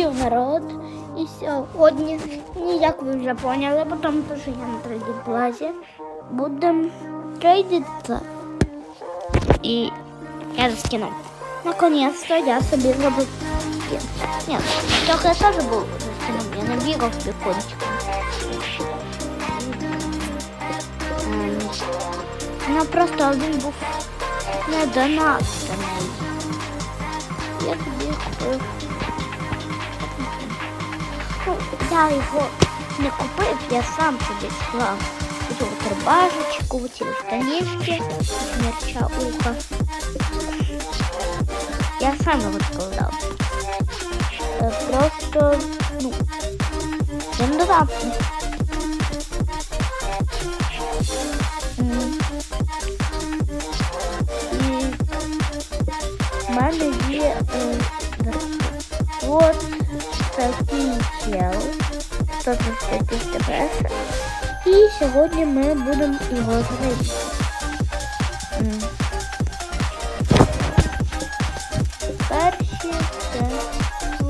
включив народ. І сьогодні, як ви вже поняли, тому що я на трейдинг плазі, будемо трейдитися. І я заскинув. Наконец-то я собі зробив скин. Ні, трохи я теж був заскинув, я не бігав пікончиком. Ну просто він був не донатний. Я тобі. Ну, я його не купив, я сам собі склав. Цю от рубашечку, ці штанішки, мерча уха. Я сам його складав. Е, Просто, ну, я не донатний. М. І в мене є е, зараз. От такий чел 135 ТПС. І сьогодні ми будемо його зробити. Перші це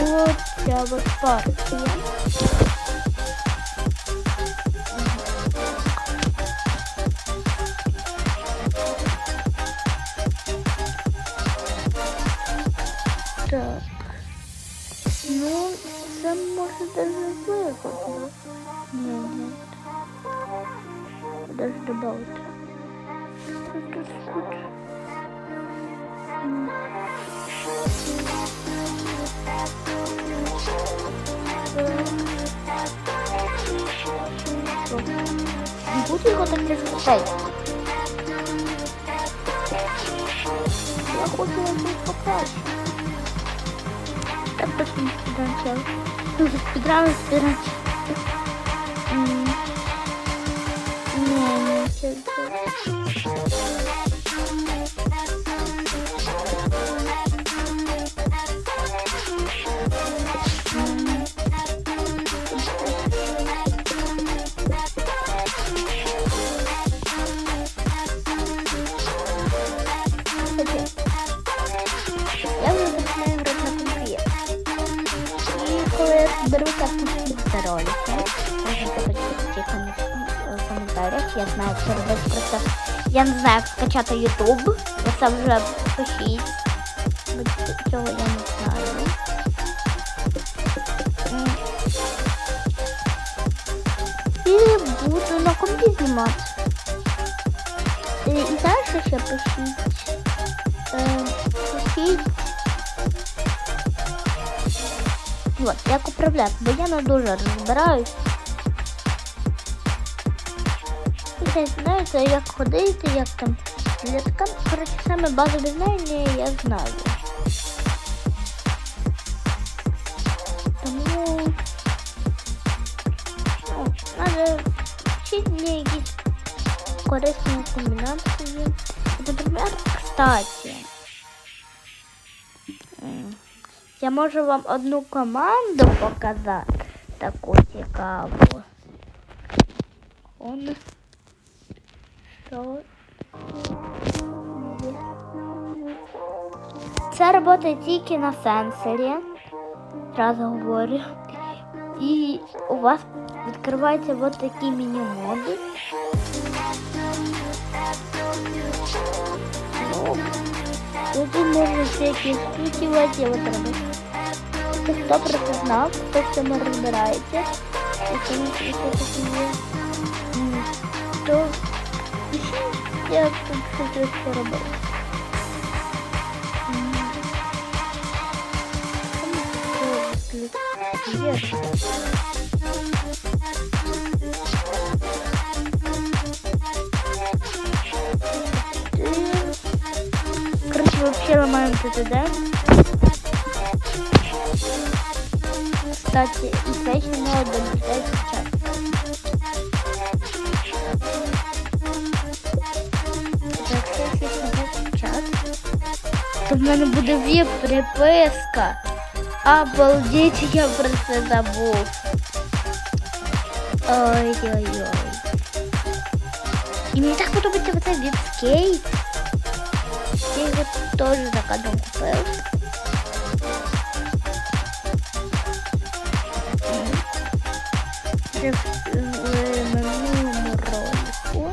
от ця партія. Це може даже вигодно. Ні, ні. Даже добавити. Тут, тут, тут. Не буду його так не запитати. Я хочу щось покраще. Так потім спіданчав. Дуже спідрали спіданчав. Ні, Я знаю, як це робити просто. Я не знаю, як скачати YouTube. Ви це вже пишіть. Бо цього я не знаю. І буду на компі знімати. І, і що ще пишіть? Е, пишіть. Вот, як управляти, бо я не дуже розбираюсь. Це, знаєте, як ходити, як там літка. Коротше, саме базові знання я знаю. Тому ну, треба вчити мені якісь корисні комбінації. Наприклад, кстати. Я можу вам одну команду показати. Таку цікаву. Он. Це працює тільки на сенсорі. Зразу говорю. І у вас відкриваються вот такі міні-моди. Тут можна всякі воді робити. Хто про це знав, хто в цьому розбирається, і тому що це таке є, то пишіть, як тут щось це робити. М. Там є. Короче, вообще ломаем ТТД. Кстати, и фэшн надо То в мене буде віп приписка. Обалдеть, я про це забув. Ой-ой-ой. І мені так подобається оце від скейт. Я його теж заказом купив. вже в, в минулому ролику.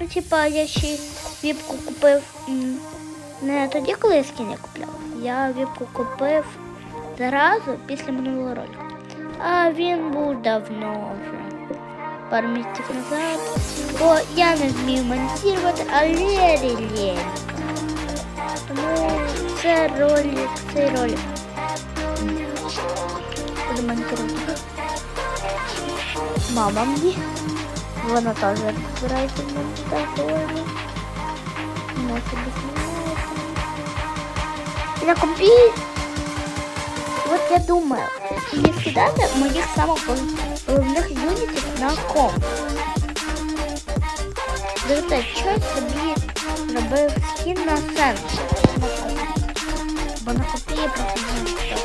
Ну, типа, я ще віпку купив м, Не тоді, коли я скіни купляв. Я віпку купив зразу після минулого ролику. А він був давно вже. Пару місяців назад. Бо я не вмію монтувати, але лень. Тому це ролик, цей ролик. Буду монтувати. Мама мені. Вона теж збирається монтажі. Вона собі. На компі. Вот я думаю, не скидати моїх самих головних юнітів на комп. Дивіться, що я собі робив скін на сенс. На комп. Бо на компі я просто не знаю, що.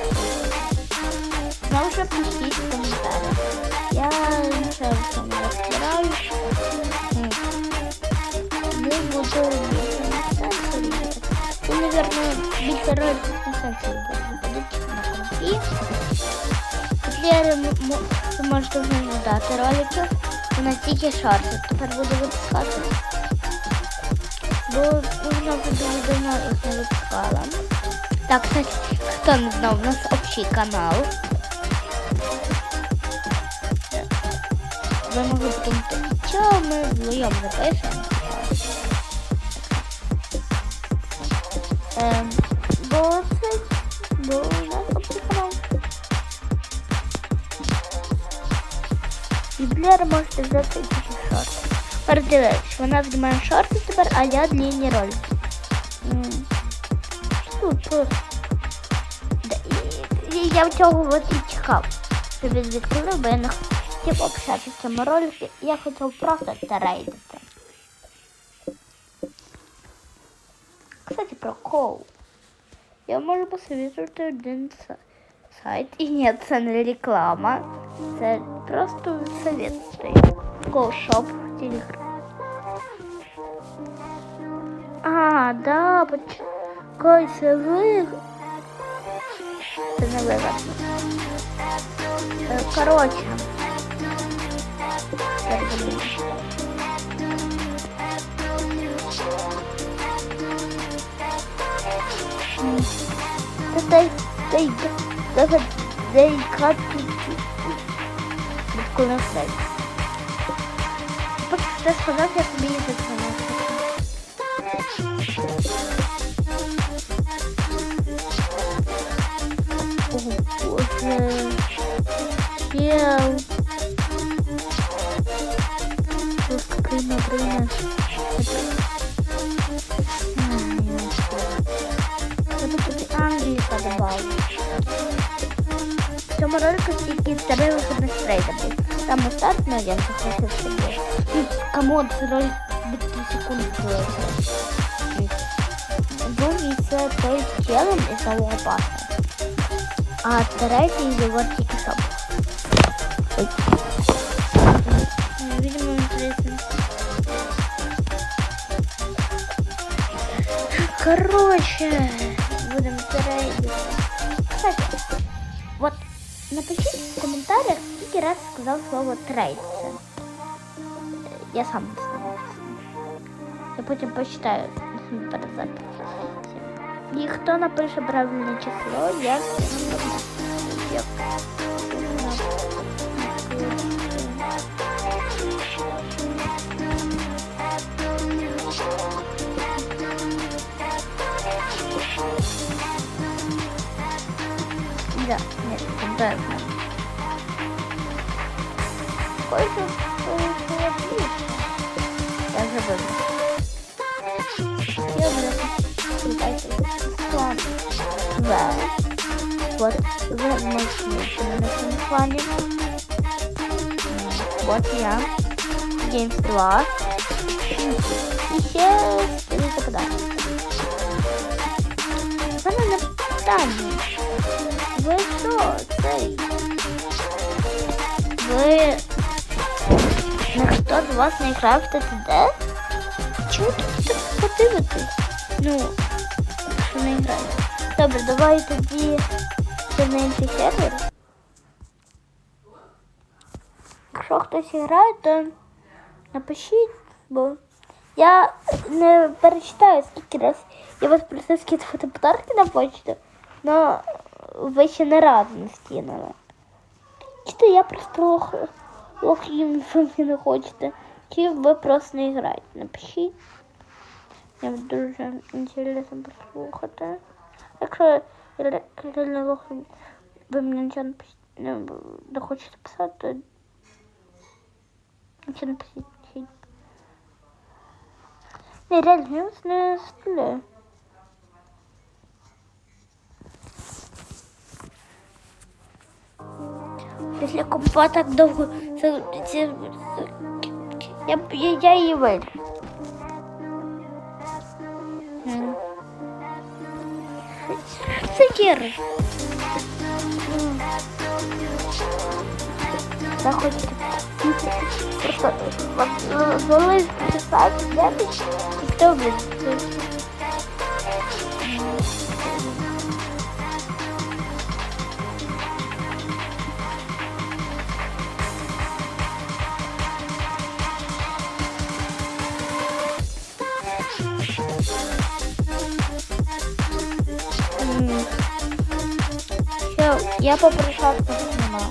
На сенсі будуть на компі. М- ви можете вже не дати роликів. У нас тільки шорти. Тепер буду випускати. Бо вже дуже давно не випускала. Так, кстати, хто не знав, у нас общий канал. Ви могли подумати, що ми вдвоєм запишемо. Ем, І можете взяти тільки шорти. Передивись, вона знімає шорти тепер, а я длинні ролики. М. Тут. Я в цього от і чекав. Щоб він бо я не хотів общатися в цьому ролику. Я хотів просто трейдити. Кстати, про коу. Я можу посоветувати один са- сайт. І ні, це не реклама. Це просто совет. Коушоп в Телеграм. А, да, почекай, це ви. Це не вигадно. Е. Та дай, дай, дай, дай, дай капки. Коли все. Поки ти сказав, я тобі її зацінила. О, Боже. Чел. Просто цьому ролику тільки три виходних трейда був. Там остатньо я захотів собі. Ну, камон, це ролик би 3 секунди. Другий це той з челом і того паса. А третій його тільки. Ну, Видимо, интересно. Короче, напишите в комментариях, сколько раз сказал слово трейд. Я сам не знаю. Я потім почитаю перед записом. І хто напише правильне число, я. Я- Да, нет, да. Сколько отлично. Я забыла. Я План. Да. Вот, вы можете найти на этом плане. Вот я. Games 2. І ще скинути подарунок. У мене не питання. Ви що, цей? Ви... Ніхто з вас не грав в ТТД? Чому тут так подивитись? Ну, якщо не грає. Добре, давай тоді це на інший сервер. Якщо хтось грає, то напишіть, бо я не перечитаю скільки раз я вас просив скидувати подарки на почту, але ви ще не разу не скинули. Чи то я просто лох, ви не хочете, чи ви просто не граєте. Напишіть. Я дуже інтересно послухати. Якщо я ре- реально лох, ви мені нічого не, не хочете писати, то нічого не пишіть. Не, реально, я вас не стріляю. Після компа так довго це, це, я, я, я її вилю. Це Кіра. Заходьте. Просто от, залиш де ти, і хто Я попрошу знімаю.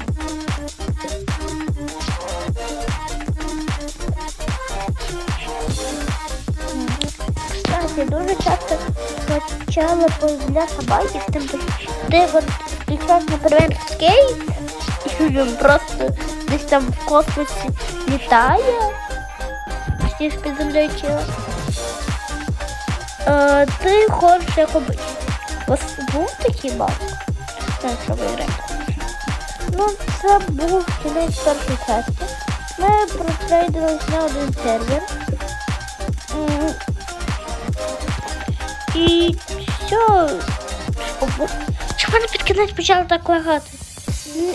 Кстати, дуже часто почала появля собаки, тим ти от включаєш, наприклад, скейт, і він просто десь там в космосі літає, почти під землею чила. Е, ти хочеш як. Був такий баг? Що виграти. Ну, це був кінець першої частини. Ми протрейдились на один сервер. І все. Чому вони під кінець почали так лагати?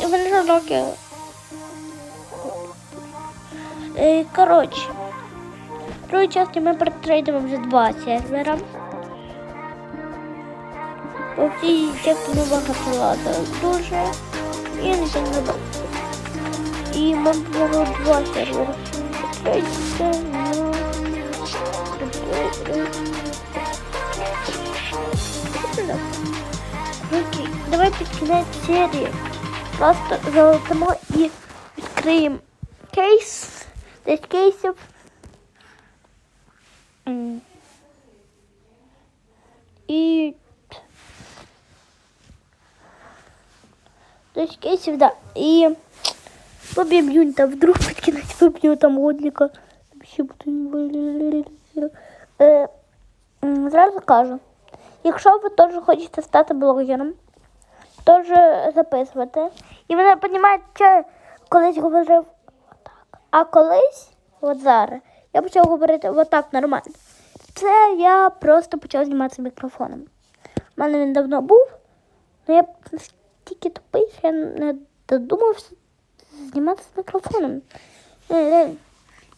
Вони жорстокі. Е, Коротше. В другій частині ми протрейдимо вже два сервера. По всій частині багато лада дуже. І не багато. І ми було два сервери. Протрейдиться, ну... Окей, давай під кінець серії. Просто залетимо і відкриємо кейс. Десь кейсів. М. І десь кейсів, да. І поб'ємо юнта, вдруг під кінець виб'ю там одліка. Ще буду. Е, Зразу кажу. Якщо ви теж хочете стати блогером, теж записувати. І ви не розумієте, колись говорив отак. А колись, от зараз, я почав говорити отак нормально. Це я просто почав зніматися мікрофоном. У мене він давно був, але я настільки тупий, що я не додумався зніматися мікрофоном. Е.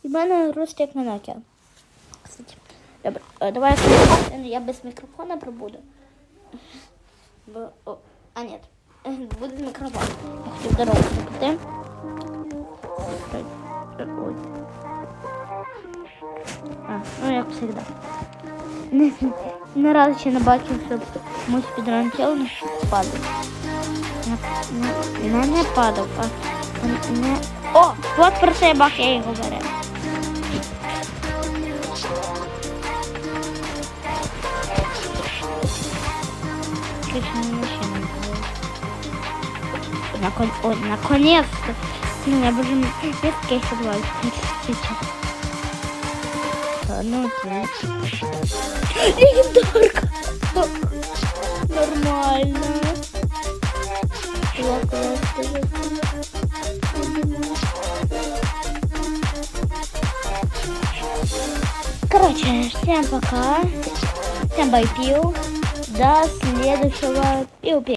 І в мене рост як на Nokia. Кстати. Добре, е, давай я- без мікрофона пробуду. Бо, о, а нет, буде з мікрофоном. Я хотів дорогу ой. А, ну як завжди. Не, не разу ще не бачив, щоб комусь підранчив, не падав. Не, не, не падав, а не... О, от про цей баг я і говорив. Након... О, наконец-то. Ну, я боже, в кейсе два. Ну. Легендарка. Нормально. Короче, всем пока. Всем бай пил. До следующего пиу-пиу.